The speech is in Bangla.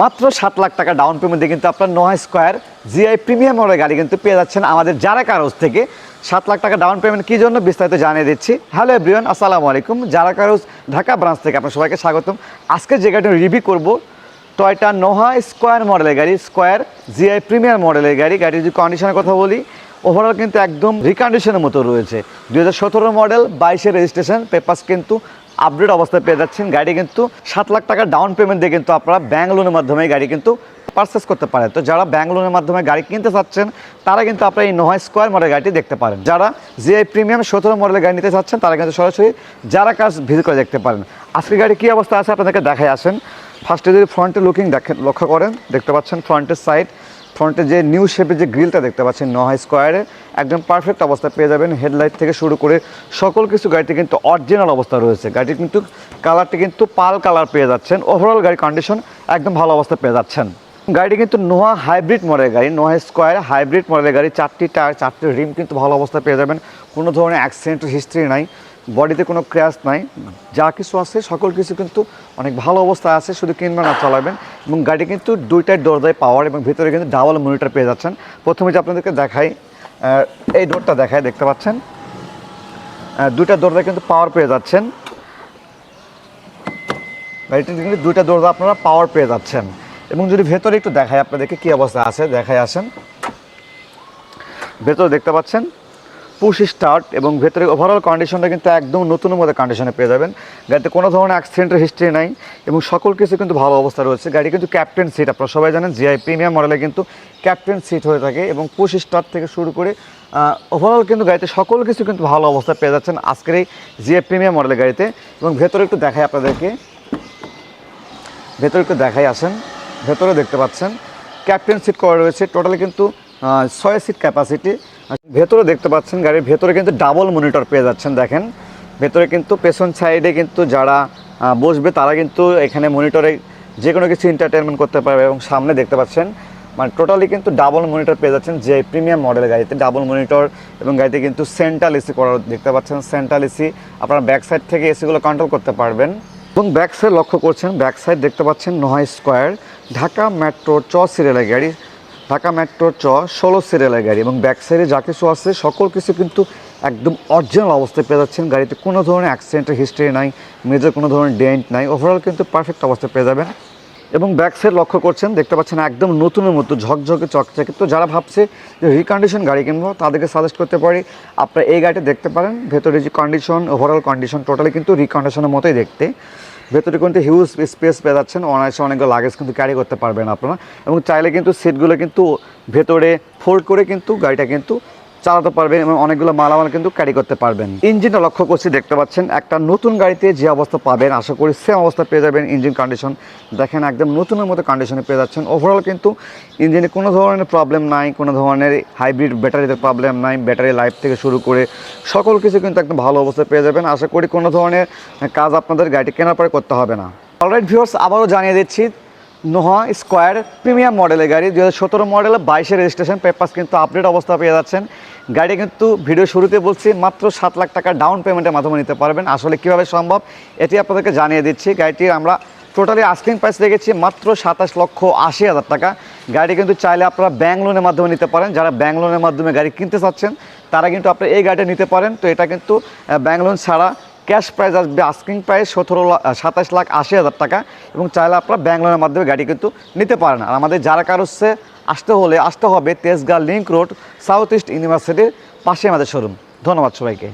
মাত্র সাত লাখ টাকা ডাউন পেমেন্টে কিন্তু আপনার Noha square GI premium model গাড়ি কিন্তু পেয়ে যাচ্ছেন আমাদের যারা কারোজ থেকে। সাত লাখ টাকা ডাউন পেমেন্ট কী জন্য বিস্তারিত জানিয়ে দিচ্ছি। হ্যালো এভরিওয়ান আসসালামু আলাইকুম। যারা কারোজ ঢাকা ব্রাঞ্চ থেকে আপনার সবাইকে স্বাগতম। আজকে যে গাড়িটা রিভিউ করব টয়টা নোহা স্কোয়ার মডেলের গাড়ি স্কোয়ার জিআই প্রিমিয়ার মডেলের গাড়ি। গাড়ির যদি কন্ডিশনের কথা বলি ওভারঅল কিন্তু একদম রিকন্ডিশনের মতো রয়েছে। দু হাজার সতেরো মডেল বাইশের রেজিস্ট্রেশন পেপার্স কিন্তু আপডেট অবস্থায় পেয়ে যাচ্ছেন। গাড়ি কিন্তু সাত লাখ টাকা ডাউন পেমেন্ট দিয়ে কিন্তু আপনারা ব্যাঙ্ক লোনের মাধ্যমে গাড়ি কিন্তু পারচেস করতে পারেন। তো যারা ব্যাঙ্ক লোনের মাধ্যমে গাড়ি কিনতে চাচ্ছেন, তারা কিন্তু আপনারা এই নোহা স্কোয়ার মডেল গাড়িটি দেখতে পারেন। যারা জিআই প্রিমিয়াম সতেরো মডেলের গাড়ি নিতে চাচ্ছেন, তারা কিন্তু সরাসরি যারা কাজ ভিজিট করে দেখতে পারেন। আজকে গাড়ি কী অবস্থা আছে আপনাদেরকে দেখায় আসেন। ফার্স্টে যদি ফ্রন্টে লুকিং দেখেন, লক্ষ্য করেন, দেখতে পাচ্ছেন ফ্রন্টের সাইড ফ্রন্টে যে নিউ শেপের যে গ্রিলটা দেখতে পাচ্ছেন নহাই স্কোয়ারে একদম পারফেক্ট অবস্থা পেয়ে যাবেন। হেডলাইট থেকে শুরু করে সকল কিছু গাড়িতে কিন্তু অরিজিনাল অবস্থা রয়েছে। গাড়িটি কিন্তু কালারটি কিন্তু পাল কালার পেয়ে যাচ্ছেন। ওভারঅল গাড়ির কন্ডিশন একদম ভালো অবস্থা পেয়ে যাচ্ছেন। গাড়িটি কিন্তু নোহা হাইব্রিড মডেলের গাড়ি, নোহা স্কোয়ার হাইব্রিড মডেলের গাড়ি। চারটি টায়ার চারটি রিম কিন্তু ভালো অবস্থা পেয়ে যাবেন। কোনো ধরনের অ্যাক্সিডেন্ট হিস্ট্রি নাই। বডিতে কোনো ক্র্যাশ নাই, যা কিছু আছে, সকল কিছু কিন্তু অনেক ভালো অবস্থায় আছে, শুধু কিনবেন আর চালাবেন। এবং গাড়ি কিন্তু দুইটাই দরজায় পাওয়ার এবং ভিতরে কিন্তু ডাবল মনিটর পেয়ে যাচ্ছেন। প্রথমে যে আপনাদেরকে দেখাই এই ডোরটা দেখায় দেখতে পাচ্ছেন? দুইটা দরজায় কিন্তু পাওয়ার পেয়ে যাচ্ছেন। গাড়িটি কিন্তু দুইটা দরজা আপনারা পাওয়ার পেয়ে যাচ্ছেন। এবং যদি ভেতরে একটু দেখায় আপনাদেরকে কী অবস্থা আছে দেখায় আসেন। ভেতরে দেখতে পাচ্ছেন? পুশ স্টার্ট এবং ভেতরে ওভারঅল কন্ডিশনটা কিন্তু একদম নতুন মতো কন্ডিশনে পেয়ে যাবেন। গাড়িতে কোনো ধরনের অ্যাক্সিডেন্টের হিস্ট্রি নাই এবং সকল কিছু কিন্তু ভালো অবস্থা রয়েছে। গাড়ি কিন্তু ক্যাপ্টেন সিট আপনারা সবাই জানেন জিআই প্রিমিয়াম মডেলে কিন্তু ক্যাপ্টেন সিট হয়ে থাকে এবং পুশ স্টার্ট থেকে শুরু করে ওভারঅল কিন্তু গাড়িতে সকল কিছু কিন্তু ভালো অবস্থা পেয়ে যাচ্ছেন আজকের এই জিআই প্রিমিয়াম মডেলের গাড়িতে। এবং ভেতরে একটু দেখাই আপনাদেরকে। ভেতরে একটু দেখাই আসেন। ভেতরে দেখতে পাচ্ছেন। ক্যাপ্টেন সিট করা রয়েছে। টোটালি কিন্তু ছয় সিট ক্যাপাসিটি ভেতরে দেখতে পাচ্ছেন গাড়ির ভেতরে কিন্তু ডাবল মনিটর পেয়ে যাচ্ছেন, দেখেন। ভেতরে কিন্তু পেছন সাইডে কিন্তু যারা বসবে তারা কিন্তু এখানে মনিটরে যে কোনো কিছু এন্টারটেনমেন্ট করতে পারবে এবং সামনে দেখতে পাচ্ছেন মানে টোটালি কিন্তু ডাবল মনিটর পেয়ে যাচ্ছেন যে প্রিমিয়াম মডেলের গাড়িতে। ডাবল মনিটর এবং গাড়িতে কিন্তু সেন্ট্রাল এসি করা দেখতে পাচ্ছেন সেন্ট্রাল এসি আপনারা ব্যাক সাইড থেকে এসিগুলো কন্ট্রোল করতে পারবেন। এবং ব্যাক সাইড লক্ষ্য করছেন ব্যাক সাইড দেখতে পাচ্ছেন নয় স্কোয়ার ঢাকা মেট্রো চ সিরিয়ালের গাড়ি। ঢাকা মেট্রো চ ষোলো সিরিয়ালের গাড়ি এবং ব্যাক সাইডে যা কিছু আছে, সকল কিছু কিন্তু একদম অরিজিনাল অবস্থায় পেয়ে যাচ্ছেন। গাড়িতে কোনো ধরনের অ্যাক্সিডেন্টের হিস্ট্রি নাই মেজর কোনো ধরনের ডেন্ট নাই। ওভারঅল কিন্তু পারফেক্ট অবস্থায় পেয়ে যাবেন। এবং ব্যাক সাইড লক্ষ্য করছেন, দেখতে পাচ্ছেন একদম নতুনের মতো ঝকঝকে, চকচকে। তো যারা ভাবছে যে রিকন্ডিশন গাড়ি কিনবো, তাদেরকে সাজেস্ট করতে পারি, আপনারা এই গাড়িটা দেখতে পারেন। ভেতরে যে কন্ডিশন ওভারঅল কন্ডিশন টোটালি কিন্তু রিকন্ডিশনের মতোই দেখতে। ভেতরে কিন্তু হিউজ স্পেস পেয়ে যাচ্ছেন। অনায়াসে অনেকগুলো লাগেজ কিন্তু ক্যারি করতে পারবেন আপনারা। এবং চাইলে কিন্তু সিটগুলো কিন্তু ভেতরে ফোল্ড করে কিন্তু গাড়িটা কিন্তু চালাতে পারবেন এবং অনেকগুলো মালামাল কিন্তু ক্যারি করতে পারবেন। ইঞ্জিনটা লক্ষ্য করছি দেখতে পাচ্ছেন, একটা নতুন গাড়িতে যে অবস্থা পাবেন, আশা করি সেম অবস্থা পেয়ে যাবেন ইঞ্জিন কন্ডিশন দেখেন, একদম নতুনের মতো কন্ডিশনে পেয়ে যাচ্ছেন। ওভারঅল কিন্তু ইঞ্জিনে কোনো ধরনের প্রবলেম নাই, কোনো ধরনের হাইব্রিড ব্যাটারিতে প্রবলেম নাই ব্যাটারি লাইফ থেকে শুরু করে সকল কিছু কিন্তু একদম ভালো অবস্থায় পেয়ে যাবেন। আশা করি কোনো ধরনের কাজ আপনাদের গাড়িটি কেনার পরে করতে হবে না। অলরাইট ভিউয়ার্স আবারও জানিয়ে দিচ্ছি, নোহা স্কোয়ার প্রিমিয়াম মডেলের গাড়ি দু হাজার সতেরো মডেল বাইশে রেজিস্ট্রেশন পেপার্স কিন্তু আপডেট অবস্থা পেয়ে যাচ্ছেন। গাড়ি কিন্তু ভিডিও শুরুতে বলছি মাত্র সাত লাখ টাকা ডাউন পেমেন্টের মাধ্যমে নিতে পারবেন। আসলে কীভাবে সম্ভব এটি আপনাদেরকে জানিয়ে দিচ্ছি। গাড়িটির আমরা টোটালি আস্কিং প্রাইস রেখেছি মাত্র সাতাশ লক্ষ আশি হাজার টাকা। গাড়ি কিন্তু চাইলে আপনারা ব্যাঙ্ক লোনের মাধ্যমে নিতে পারেন। যারা ব্যাঙ্ক লোনের মাধ্যমে গাড়ি কিনতে চাচ্ছেন, তারা কিন্তু আপনারা এই গাড়িটা নিতে পারেন। তো এটা কিন্তু ব্যাঙ্ক লোন ছাড়া ক্যাশ প্রাইস আসবে। আস্কিং প্রাইস সতেরো সাতাশ লাখ আশি হাজার টাকা। এবং চাইলে আপনারা ব্যাঙ্ক লোনের মাধ্যমে গাড়ি কিন্তু নিতে পারেন। আর আমাদের যারা কারোসে আসতে হলে আসতে হবে Tejgaon link road south east ইউনিভার্সিটির পাশে আমাদের শোরুম ধন্যবাদ সবাইকে।